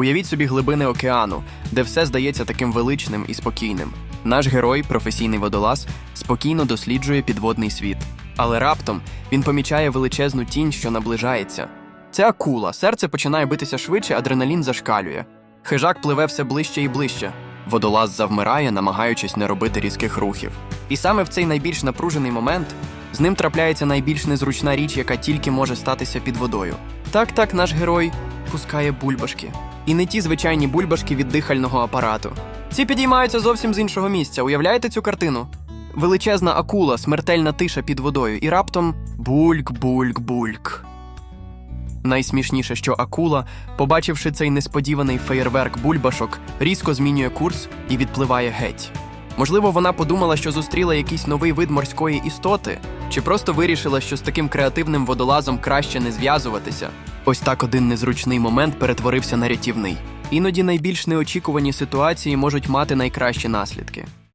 Уявіть собі глибини океану, де все здається таким величним і спокійним. Наш герой, професійний водолаз, спокійно досліджує підводний світ. Але раптом він помічає величезну тінь, що наближається. Це акула, серце починає битися швидше, адреналін зашкалює. Хижак пливе все ближче і ближче. Водолаз завмирає, намагаючись не робити різких рухів. І саме в цей найбільш напружений момент з ним трапляється найбільш незручна річ, яка тільки може статися під водою. Так, так, наш герой пускає бульбашки. І не ті звичайні бульбашки від дихального апарату. Ці підіймаються зовсім з іншого місця. Уявляєте цю картину? Величезна акула, смертельна тиша під водою, і раптом бульк, бульк, бульк. Найсмішніше, що акула, побачивши цей несподіваний феєрверк бульбашок, різко змінює курс і відпливає геть. Можливо, вона подумала, що зустріла якийсь новий вид морської істоти, чи просто вирішила, що з таким креативним водолазом краще не зв'язуватися. Ось так один незручний момент перетворився на рятівний. Іноді найбільш неочікувані ситуації можуть мати найкращі наслідки.